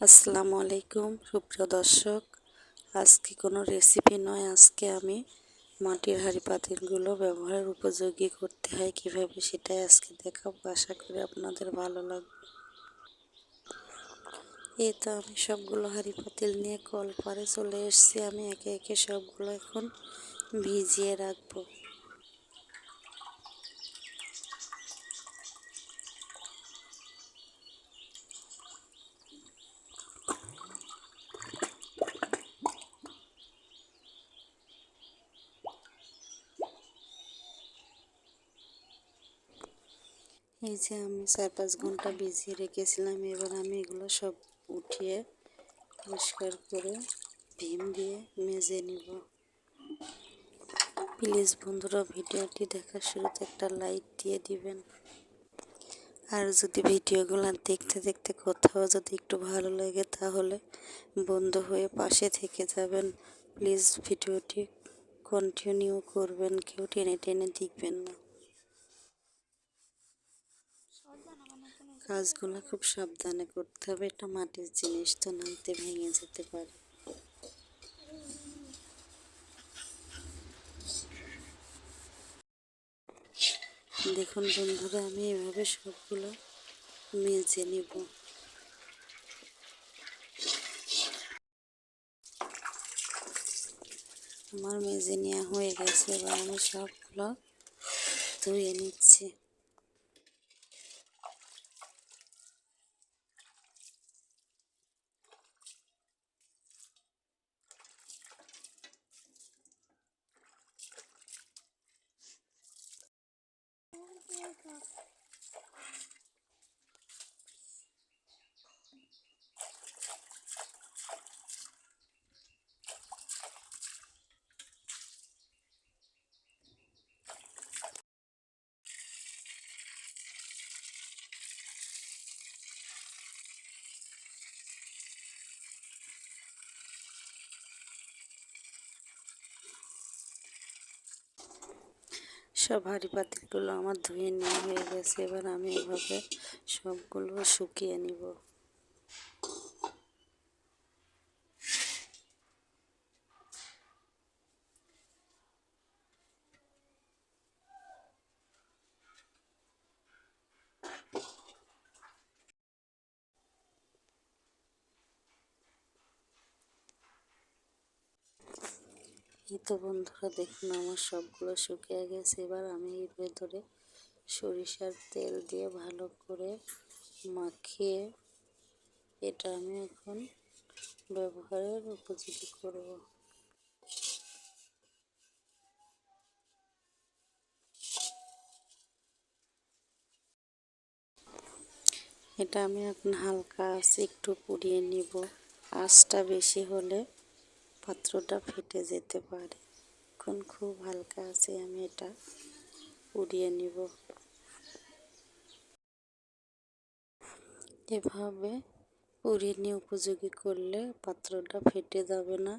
আসসালামু আলাইকুম, সুপ্রিয় দর্শক। আজকে কোনো রেসিপি নয়, আজকে আমি মাটির হাঁড়ি পাতিলগুলো ব্যবহার উপযোগী করতে হয়, কীভাবে সেটাই আজকে দেখাবো। আশা করি আপনাদের ভালো লাগবে। এই তো আমি সবগুলো হাঁড়ি পাতিল নিয়ে কল পারে চলে এসেছি। আমি একে একে সবগুলো এখন ভিজিয়ে রাখব। এই যে আমি চার পাঁচ ঘণ্টা ভিজিয়ে রেখেছিলাম, এবার আমি এগুলো সব উঠিয়ে পরিষ্কার করে ভীম দিয়ে মেজে নিব। প্লিজ বন্ধুরা, ভিডিওটি দেখার শুরুতে একটা লাইক দিয়ে দিবেন। আর যদি ভিডিওগুলো দেখতে দেখতে কোথাও যদি একটু ভালো লাগে, তাহলে বন্ধু হয়ে পাশে থেকে যাবেন। প্লিজ ভিডিওটি কন্টিনিউ করবেন, কেউ টেনে টেনে দেখবেন না। কাজগুলো খুব সাবধানে করতে হবে। এটা মাটির জিনিস তো নামতে ভেঙে যেতে পারে। দেখুন বন্ধুরা, আমি এভাবে সবগুলো মেজে নিব। আমার মেজে নেওয়া হয়ে গেছে, এবার আমি সবগুলো ধুয়ে নিচ্ছি। সব হাঁড়ি পাতিলগুলো আমার ধুয়ে নেওয়া হয়ে গেছে এবার আমি এভাবে সবগুলো শুকিয়ে নিব। এই তো বন্ধুরা, দেখুন আমার সবগুলো শুকিয়ে গেছে। এবার আমি এর ভেতরে সরিষার তেল দিয়ে ভালো করে মাখিয়ে এটা আমি এখন ব্যবহারের উপযোগী করব। এটা আমি এখন হালকা আছে একটু পুড়িয়ে নিব। আঁচটা বেশি হলে পাত্রটা ফেটে যেতে পারে। এখন খুব হালকা আছে, আমি এটা উড়িয়ে নিব। এভাবে উড়িয়ে নিয়ে উপযোগী করলে পাত্রটা ফেটে যাবে না।